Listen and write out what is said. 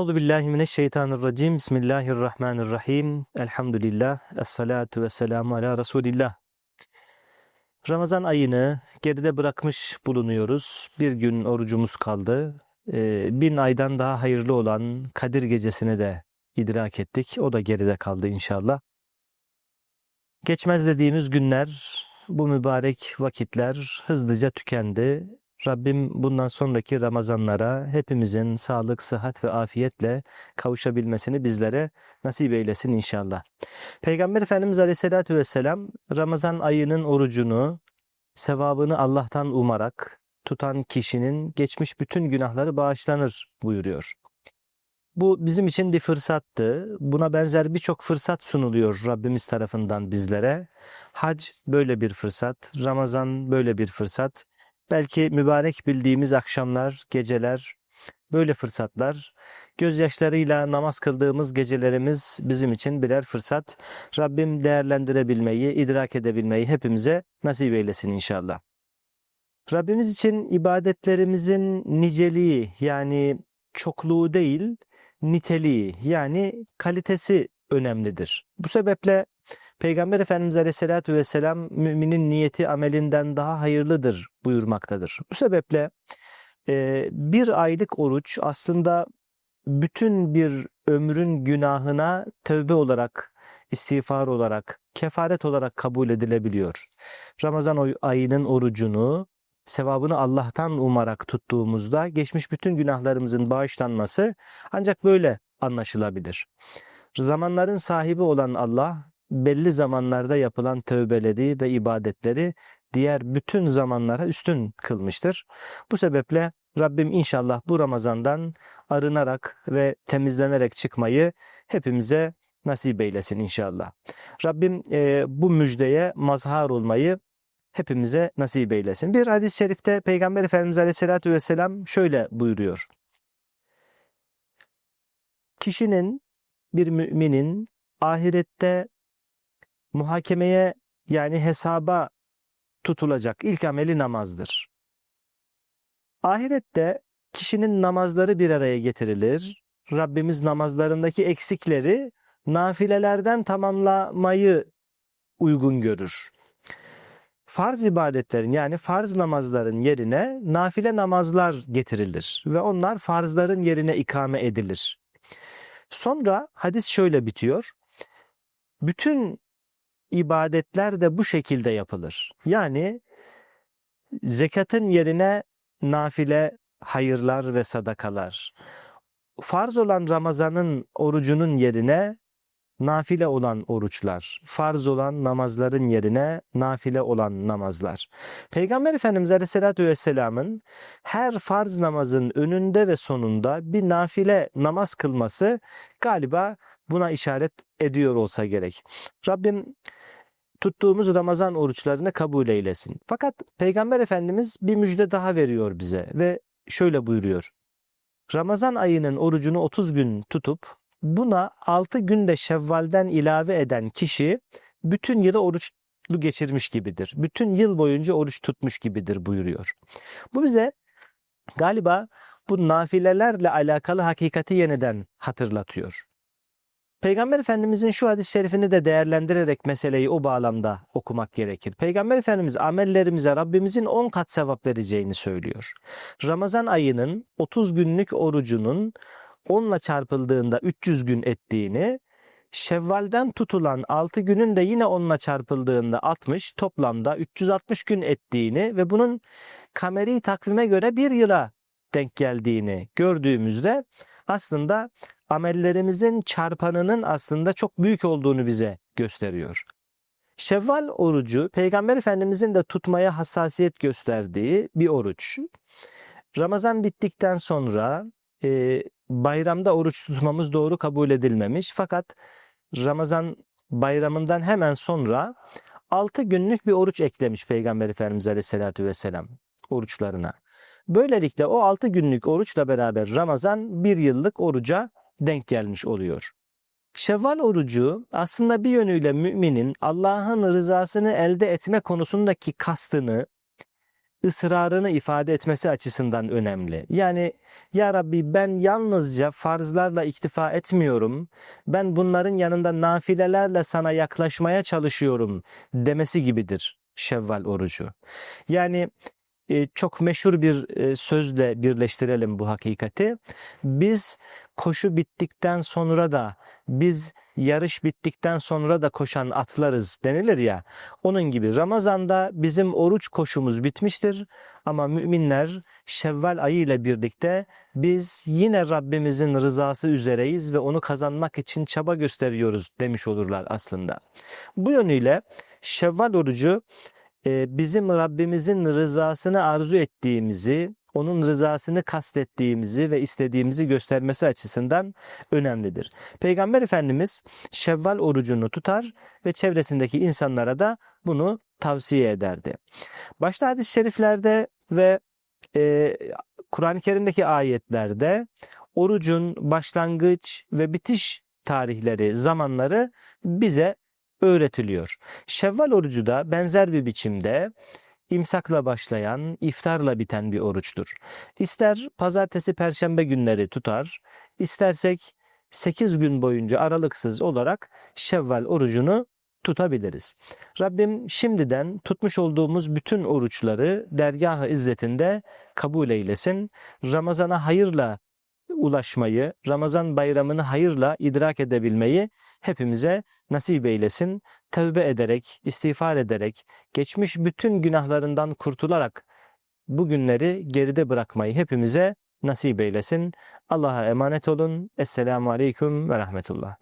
Euzu billahi mineşşeytanirracim. Bismillahirrahmanirrahim. Elhamdülillah. Essalatu vesselamu ala Resulillah. Ramazan ayını geride bırakmış bulunuyoruz. Bir gün orucumuz kaldı. Ee, bin aydan daha hayırlı olan Kadir Gecesi'ni de idrak ettik. O da geride kaldı inşallah. Geçmez dediğimiz günler, bu mübarek vakitler hızlıca tükendi. Rabbim bundan sonraki Ramazanlara hepimizin sağlık, sıhhat ve afiyetle kavuşabilmesini bizlere nasip eylesin inşallah. Peygamber Efendimiz Aleyhisselatü Vesselam Ramazan ayının orucunu, sevabını Allah'tan umarak tutan kişinin geçmiş bütün günahları bağışlanır buyuruyor. Bu bizim için bir fırsattı. Buna benzer birçok fırsat sunuluyor Rabbimiz tarafından bizlere. Hac böyle bir fırsat, Ramazan böyle bir fırsat. Belki mübarek bildiğimiz akşamlar, geceler, böyle fırsatlar. Gözyaşlarıyla namaz kıldığımız gecelerimiz bizim için birer fırsat. Rabbim değerlendirebilmeyi, idrak edebilmeyi hepimize nasip eylesin inşallah. Rabbimiz için ibadetlerimizin niceliği yani çokluğu değil, niteliği yani kalitesi önemlidir. Bu sebeple Peygamber Efendimiz Aleyhisselatü Vesselam müminin niyeti amelinden daha hayırlıdır buyurmaktadır. Bu sebeple e, bir aylık oruç aslında bütün bir ömrün günahına tövbe olarak, istiğfar olarak, kefaret olarak kabul edilebiliyor. Ramazan ayının orucunu, sevabını Allah'tan umarak tuttuğumuzda geçmiş bütün günahlarımızın bağışlanması ancak böyle anlaşılabilir. Zamanların sahibi olan Allah belli zamanlarda yapılan tövbeleri ve ibadetleri diğer bütün zamanlara üstün kılmıştır. Bu sebeple Rabbim inşallah bu Ramazan'dan arınarak ve temizlenerek çıkmayı hepimize nasip eylesin inşallah. Rabbim e, bu müjdeye mazhar olmayı hepimize nasip eylesin. Bir hadis-i şerifte Peygamber Efendimiz Aleyhisselatü Vesselam şöyle buyuruyor. Kişinin, bir müminin ahirette muhakemeye yani hesaba tutulacak ilk ameli namazdır. Ahirette kişinin namazları bir araya getirilir. Rabbimiz namazlarındaki eksikleri nafilelerden tamamlamayı uygun görür. Farz ibadetlerin yani farz namazların yerine nafile namazlar getirilir ve onlar farzların yerine ikame edilir. Sonra hadis şöyle bitiyor. Bütün ibadetler de bu şekilde yapılır. Yani zekatın yerine nafile hayırlar ve sadakalar. Farz olan Ramazan'ın orucunun yerine nafile olan oruçlar, farz olan namazların yerine nafile olan namazlar. Peygamber Efendimiz Aleyhisselatü Vesselam'ın her farz namazın önünde ve sonunda bir nafile namaz kılması galiba buna işaret ediyor olsa gerek. Rabbim tuttuğumuz Ramazan oruçlarını kabul eylesin. Fakat Peygamber Efendimiz bir müjde daha veriyor bize ve şöyle buyuruyor. Ramazan ayının orucunu 30 gün tutup buna 6 günde Şevval'den ilave eden kişi bütün yılı oruçlu geçirmiş gibidir. Bütün yıl boyunca oruç tutmuş gibidir buyuruyor. Bu bize galiba bu nafilelerle alakalı hakikati yeniden hatırlatıyor. Peygamber Efendimizin şu hadis-i şerifini de değerlendirerek meseleyi o bağlamda okumak gerekir. Peygamber Efendimiz amellerimize Rabbimizin 10 kat sevap vereceğini söylüyor. Ramazan ayının 30 günlük orucunun 10 ile çarpıldığında 300 gün ettiğini, Şevval'den tutulan 6 günün de yine 10 ile çarpıldığında 60 toplamda 360 gün ettiğini ve bunun kameri takvime göre bir yıla denk geldiğini gördüğümüzde aslında amellerimizin çarpanının aslında çok büyük olduğunu bize gösteriyor. Şevval orucu Peygamber Efendimizin de tutmaya hassasiyet gösterdiği bir oruç. Ramazan bittikten sonra e, bayramda oruç tutmamız doğru kabul edilmemiş. Fakat Ramazan bayramından hemen sonra 6 günlük bir oruç eklemiş Peygamber Efendimiz Aleyhisselatü Vesselam oruçlarına. Böylelikle o 6 günlük oruçla beraber Ramazan bir yıllık oruca denk gelmiş oluyor. Şevval orucu aslında bir yönüyle müminin Allah'ın rızasını elde etme konusundaki kastını ısrarını ifade etmesi açısından önemli. Yani ya Rabbi ben yalnızca farzlarla iktifa etmiyorum. Ben bunların yanında nafilelerle sana yaklaşmaya çalışıyorum demesi gibidir Şevval orucu. Yani çok meşhur bir e, sözle birleştirelim bu hakikati. Biz koşu bittikten sonra da biz yarış bittikten sonra da koşan atlarız denilir ya. Onun gibi Ramazan'da bizim oruç koşumuz bitmiştir ama müminler Şevval ayı ile birlikte biz yine Rabbimizin rızası üzereyiz ve onu kazanmak için çaba gösteriyoruz demiş olurlar aslında. Bu yönüyle Şevval orucu bizim Rabbimizin rızasını arzu ettiğimizi, onun rızasını kastettiğimizi ve istediğimizi göstermesi açısından önemlidir. Peygamber Efendimiz Şevval orucunu tutar ve çevresindeki insanlara da bunu tavsiye ederdi. Başta hadis-i şeriflerde ve e, Kur'an-ı Kerim'deki ayetlerde orucun başlangıç ve bitiş tarihleri, zamanları bize öğretiliyor. Şevval orucu da benzer bir biçimde imsakla başlayan, iftarla biten bir oruçtur. İster pazartesi, perşembe günleri tutar, istersek 8 gün boyunca aralıksız olarak Şevval orucunu tutabiliriz. Rabbim şimdiden tutmuş olduğumuz bütün oruçları dergah-ı izzetinde kabul eylesin. Ramazana hayırla ulaşmayı, Ramazan bayramını hayırla idrak edebilmeyi hepimize nasip eylesin. Tevbe ederek, istiğfar ederek, geçmiş bütün günahlarından kurtularak bu günleri geride bırakmayı hepimize nasip eylesin. Allah'a emanet olun. Esselamu Aleyküm ve Rahmetullah.